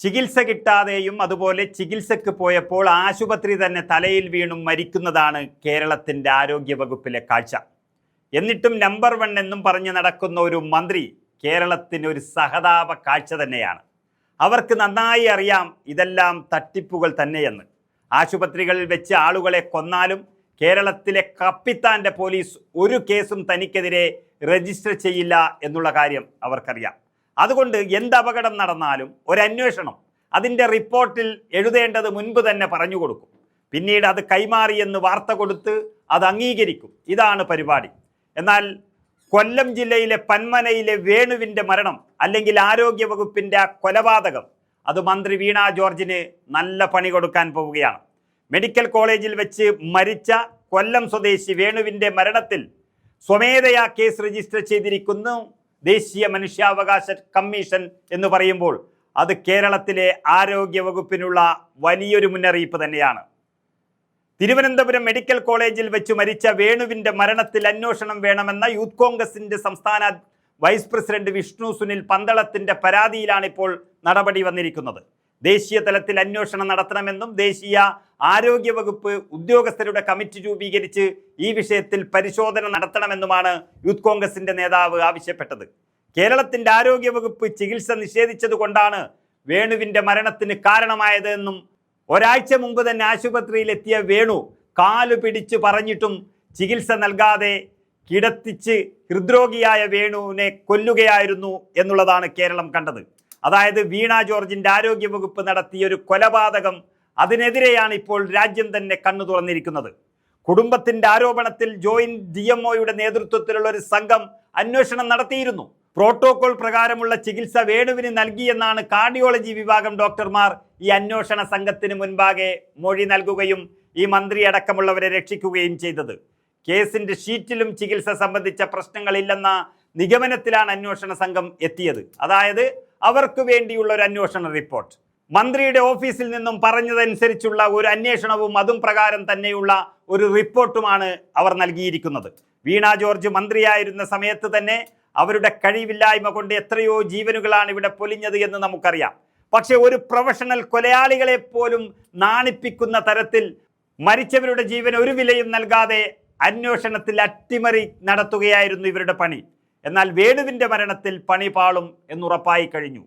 ചികിത്സ കിട്ടാതെയും അതുപോലെ ചികിത്സക്ക് പോയപ്പോൾ ആശുപത്രി തന്നെ തലയിൽ വീണും മരിക്കുന്നതാണ് കേരളത്തിന്റെ ആരോഗ്യ വകുപ്പിലെ കാഴ്ച. എന്നിട്ടും നമ്പർ വൺ എന്നും പറഞ്ഞ് നടക്കുന്ന ഒരു മന്ത്രി കേരളത്തിന് ഒരു സഹതാപ കാഴ്ച തന്നെയാണ്. അവർക്ക് നന്നായി അറിയാം ഇതെല്ലാം തട്ടിപ്പുകൾ തന്നെയെന്ന്. ആശുപത്രികളിൽ വെച്ച് ആളുകളെ കൊന്നാലും കേരളത്തിലെ കപ്പിത്താന്റെ പോലീസ് ഒരു കേസും തനിക്കെതിരെ രജിസ്റ്റർ ചെയ്യില്ല എന്നുള്ള കാര്യം അവർക്കറിയാം. അതുകൊണ്ട് എന്ത് അപകടം നടന്നാലും ഒരു അന്വേഷണം അതിന്റെ റിപ്പോർട്ടിൽ എഴുതേണ്ടത് മുൻപ് തന്നെ പറഞ്ഞു കൊടുക്കും. പിന്നീട് അത് കൈമാറിയെന്ന് വാർത്ത കൊടുത്ത് അത് അംഗീകരിക്കും. ഇതാണ് പരിപാടി. എന്നാൽ കൊല്ലം ജില്ലയിലെ പന്മനയിലെ വേണുവിന്റെ മരണം അല്ലെങ്കിൽ ആരോഗ്യ വകുപ്പിന്റെ ആ കൊലപാതകം അത് മന്ത്രി വീണ ജോർജിന് നല്ല പണി കൊടുക്കാൻ പോവുകയാണ്. മെഡിക്കൽ കോളേജിൽ വെച്ച് മരിച്ച കൊല്ലം സ്വദേശി വേണുവിന്റെ മരണത്തിൽ സ്വമേധയാ കേസ് രജിസ്റ്റർ ചെയ്തിരിക്കുന്നു. ദേശീയ മനുഷ്യാവകാശ കമ്മീഷൻ എന്ന് പറയുമ്പോൾ അത് കേരളത്തിലെ ആരോഗ്യ വകുപ്പിനുള്ള വലിയൊരു മുന്നറിയിപ്പ് തന്നെയാണ്. തിരുവനന്തപുരം മെഡിക്കൽ കോളേജിൽ വെച്ച് മരിച്ച വേണുവിന്റെ മരണത്തിൽ അന്വേഷണം വേണമെന്ന യൂത്ത് കോൺഗ്രസിന്റെ സംസ്ഥാന വൈസ് പ്രസിഡന്റ് വിഷ്ണു സുനിൽ പന്തളത്തിന്റെ പരാതിയിലാണിപ്പോൾ നടപടി വന്നിരിക്കുന്നത്. ദേശീയ തലത്തിൽ അന്വേഷണം നടത്തണമെന്നും ദേശീയ ആരോഗ്യ വകുപ്പ് ഉദ്യോഗസ്ഥരുടെ കമ്മിറ്റി രൂപീകരിച്ച് ഈ വിഷയത്തിൽ പരിശോധന നടത്തണമെന്നുമാണ് യൂത്ത് കോൺഗ്രസിന്റെ നേതാവ് ആവശ്യപ്പെട്ടത്. കേരളത്തിന്റെ ആരോഗ്യ വകുപ്പ് ചികിത്സ നിഷേധിച്ചതുകൊണ്ടാണ് വേണുവിന്റെ മരണത്തിന് കാരണമായത് എന്നും ഒരാഴ്ച മുമ്പ് തന്നെ ആശുപത്രിയിലെത്തിയ വേണു കാലു പിടിച്ച് പറഞ്ഞിട്ടും ചികിത്സ നൽകാതെ കിടത്തിച്ച് ഹൃദ്രോഗിയായ വേണുവിനെ കൊല്ലുകയായിരുന്നു എന്നുള്ളതാണ് കേരളം കണ്ടത്. അതായത് വീണ ജോർജിന്റെ ആരോഗ്യവകുപ്പ് നടത്തിയ ഒരു കൊലപാതകം അതിനെതിരെയാണ് ഇപ്പോൾ രാജ്യം തന്നെ കണ്ണു തുറന്നിരിക്കുന്നത്. കുടുംബത്തിന്റെ ആരോപണത്തിൽ ജോയിന്റ് ഡി എം ഒയുടെ നേതൃത്വത്തിലുള്ള ഒരു സംഘം അന്വേഷണം നടത്തിയിരുന്നു. പ്രോട്ടോകോൾ പ്രകാരമുള്ള ചികിത്സ വേണുവിന് നൽകിയെന്നാണ് കാർഡിയോളജി വിഭാഗം ഡോക്ടർമാർ ഈ അന്വേഷണ സംഘത്തിന് മുൻപാകെ മൊഴി നൽകുകയും ഈ മന്ത്രി അടക്കമുള്ളവരെ രക്ഷിക്കുകയും ചെയ്തത്. കേസിന്റെ ഷീറ്റിലും ചികിത്സ സംബന്ധിച്ച പ്രശ്നങ്ങളില്ലെന്ന നിഗമനത്തിലാണ് അന്വേഷണ സംഘം എത്തിയത്. അതായത് അവർക്ക് വേണ്ടിയുള്ള ഒരു അന്വേഷണ റിപ്പോർട്ട്. മന്ത്രിയുടെ ഓഫീസിൽ നിന്നും പറഞ്ഞതനുസരിച്ചുള്ള ഒരു അന്വേഷണവും അതും പ്രകാരം തന്നെയുള്ള ഒരു റിപ്പോർട്ടുമാണ് അവർ നൽകിയിരിക്കുന്നത്. വീണ ജോർജ് മന്ത്രിയായിരുന്ന സമയത്ത് തന്നെ അവരുടെ കഴിവില്ലായ്മ കൊണ്ട് എത്രയോ ജീവനുകളാണ് ഇവിടെ പൊലിഞ്ഞത് എന്ന് നമുക്കറിയാം. പക്ഷെ ഒരു പ്രൊഫഷണൽ കൊലയാളികളെ പോലും നാണിപ്പിക്കുന്ന തരത്തിൽ മരിച്ചവരുടെ ജീവൻ ഒരു വിലയും നൽകാതെ അന്വേഷണത്തിൽ അട്ടിമറി നടത്തുകയായിരുന്നു ഇവരുടെ പണി. എന്നാൽ വേണുവിന്റെ മരണത്തിൽ പണി പാളും എന്നുറപ്പായി കഴിഞ്ഞു.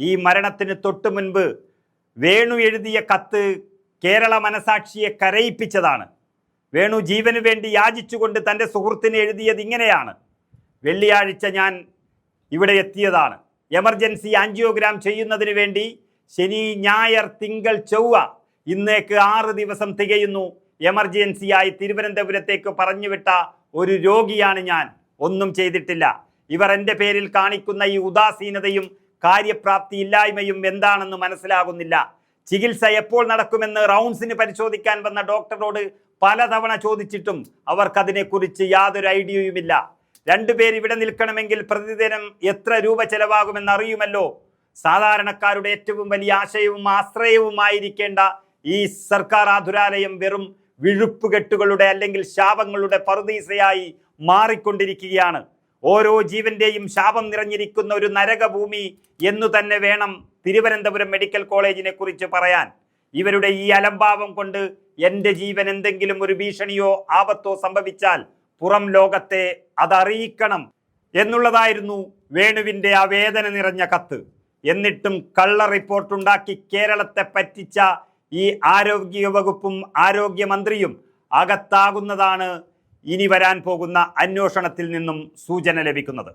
ഈ മരണത്തിന് തൊട്ടു മുൻപ് വേണു എഴുതിയ കത്ത് കേരള മനസാക്ഷിയെ കരയിപ്പിച്ചതാണ്. വേണു ജീവന് വേണ്ടി യാചിച്ചുകൊണ്ട് തന്റെ സുഹൃത്തിന് എഴുതിയത് ഇങ്ങനെയാണ്. വെള്ളിയാഴ്ച ഞാൻ ഇവിടെ എത്തിയതാണ്. എമർജൻസി ആൻജിയോഗ്രാം ചെയ്യുന്നതിന് വേണ്ടി ശനി ഞായർ തിങ്കൾ ചൊവ്വ ഇന്നേക്ക് ആറ് ദിവസം തികയുന്നു. എമർജൻസിയായി തിരുവനന്തപുരത്തേക്ക് പറഞ്ഞുവിട്ട ഒരു രോഗിയാണ് ഞാൻ. ഒന്നും ചെയ്തിട്ടില്ല. ഇവർ എന്റെ പേരിൽ കാണിക്കുന്ന ഈ ഉദാസീനതയും കാര്യപ്രാപ്തി ഇല്ലായ്മയും എന്താണെന്ന് മനസ്സിലാകുന്നില്ല. ചികിത്സ എപ്പോൾ നടക്കുമെന്ന് റൗണ്ട്സിന് പരിശോധിക്കാൻ വന്ന ഡോക്ടറോട് പലതവണ ചോദിച്ചിട്ടും അവർക്കതിനെക്കുറിച്ച് യാതൊരു ഐഡിയയുമില്ല. രണ്ടുപേർ ഇവിടെ നിൽക്കണമെങ്കിൽ പ്രതിദിനം എത്ര രൂപ ചെലവാകുമെന്ന് അറിയുമല്ലോ. സാധാരണക്കാരുടെ ഏറ്റവും വലിയ ആശയവും ആശ്രയവുമായിരിക്കേണ്ട ഈ സർക്കാർ ആതുരാലയം വെറും വിഴുപ്പുകെട്ടുകളുടെ അല്ലെങ്കിൽ ശാപങ്ങളുടെ പറുദീസയായി മാറിക്കൊണ്ടിരിക്കുകയാണ്. ഓരോ ജീവന്റെയും ശാപം നിറഞ്ഞിരിക്കുന്ന ഒരു നരകഭൂമി എന്നു തന്നെ വേണം തിരുവനന്തപുരം മെഡിക്കൽ കോളേജിനെ കുറിച്ച് പറയാൻ. ഇവരുടെ ഈ അലംഭാവം കൊണ്ട് എന്റെ ജീവൻ എന്തെങ്കിലും ഒരു ഭീഷണിയോ ആപത്തോ സംഭവിച്ചാൽ പുറം ലോകത്തെ അതറിയിക്കണം എന്നുള്ളതായിരുന്നു വേണുവിന്റെ ആ വേദന നിറഞ്ഞ കത്ത്. എന്നിട്ടും കള്ള റിപ്പോർട്ടുണ്ടാക്കി കേരളത്തെ പറ്റിച്ച ഈ ആരോഗ്യ വകുപ്പും ആരോഗ്യമന്ത്രിയും അകത്താകുന്നതാണ് ഇനി വരാൻ പോകുന്ന അന്വേഷണത്തിൽ നിന്നും സൂചന ലഭിക്കുന്നത്.